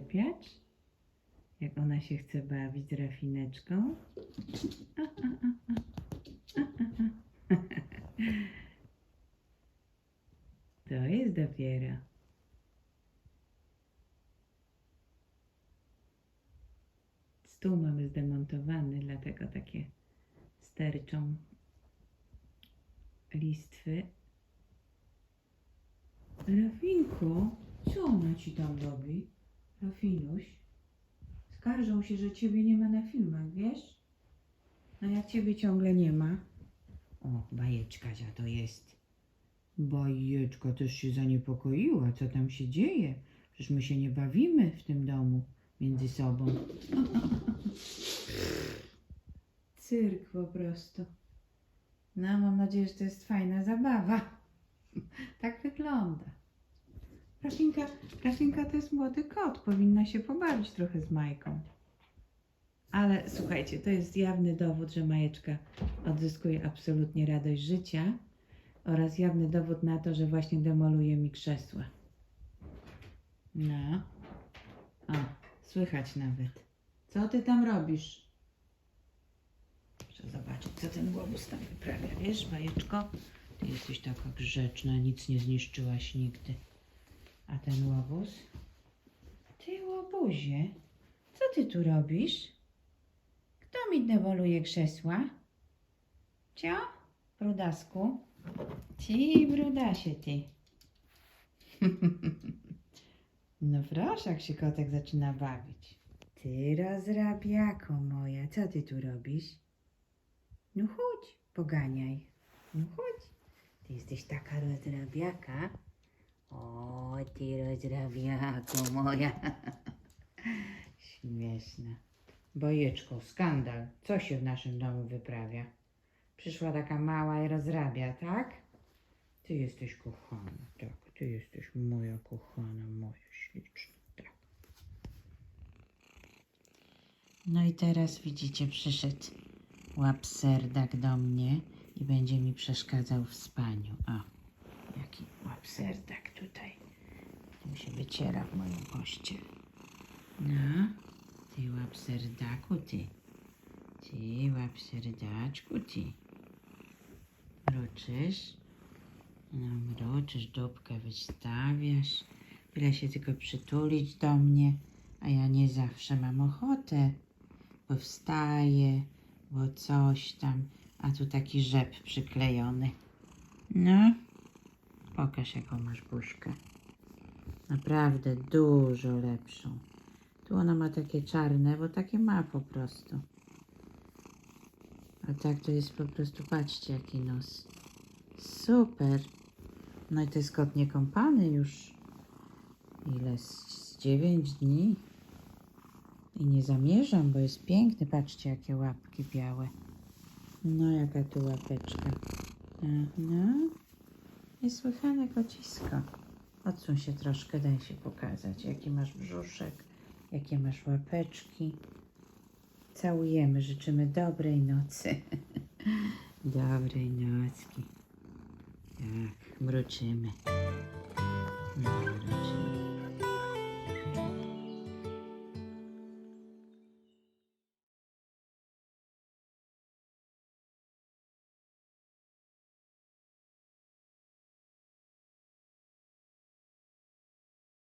zaczepiać, jak ona się chce bawić z Rafineczką. To jest dopiero. Stół mamy zdemontowany, dlatego takie sterczą listwy. Rafinku, co ona ci tam robi? Rafinuś, skarżą się, że ciebie nie ma na filmach, wiesz? A jak ciebie ciągle nie ma? O, bajeczka za to jest. Bajeczka też się zaniepokoiła, co tam się dzieje. Przecież my się nie bawimy w tym domu między sobą. Cyrk po prostu. No, mam nadzieję, że to jest fajna zabawa. Tak wygląda. Rafinka, Rafinka to jest młody kot, powinna się pobawić trochę z Majką. Ale słuchajcie, to jest jawny dowód, że Majeczka odzyskuje absolutnie radość życia oraz jawny dowód na to, że właśnie demoluje mi krzesła. No. O, słychać nawet. Co ty tam robisz? Muszę zobaczyć, co ten łobuz tam wyprawia. Wiesz, bajeczko? Ty jesteś taka grzeczna, nic nie zniszczyłaś nigdy. A ten łobuz? Ty łobuzie, co ty tu robisz? Kto mi demoluje krzesła? Cio? Brudasku? Ci brudasie ty. No proszę, jak się kotek zaczyna bawić. Ty rozrabiako moja, co ty tu robisz? No chodź, poganiaj. No chodź. Ty jesteś taka rozrabiaka. O, ty rozrabiako moja. Śmieszna. Bojeczko, skandal. Co się w naszym domu wyprawia? Przyszła taka mała i rozrabia, tak? Ty jesteś kochana, tak. Ty jesteś moja kochana, moja śliczna, tak. No i teraz widzicie, przyszedł łapserdak do mnie i będzie mi przeszkadzał w spaniu. O, łapserdak tutaj. Tym się wyciera w moją pościel. No, ty łapserdaku, ty. Ty łapserdaczku, ty. Mruczysz? No, mruczysz, dupkę wystawiasz. Byle się tylko przytulić do mnie, a ja nie zawsze mam ochotę, bo wstaję, bo coś tam, a tu taki rzep przyklejony. No, pokaż jaką masz buźkę. Naprawdę dużo lepszą. Tu ona ma takie czarne, bo takie ma po prostu. A tak to jest po prostu, patrzcie jaki nos. Super. No i to jest kot niekąpany już. Ile? Z, z 9 dni. I nie zamierzam, bo jest piękny. Patrzcie, jakie łapki białe. No, jaka tu łapeczka. Aha. Niesłychane kocisko. Odsuń się troszkę, daj się pokazać, jaki masz brzuszek, jakie masz łapeczki. Całujemy, życzymy dobrej nocy. dobrej nocki. Tak, mruczymy. Dobra.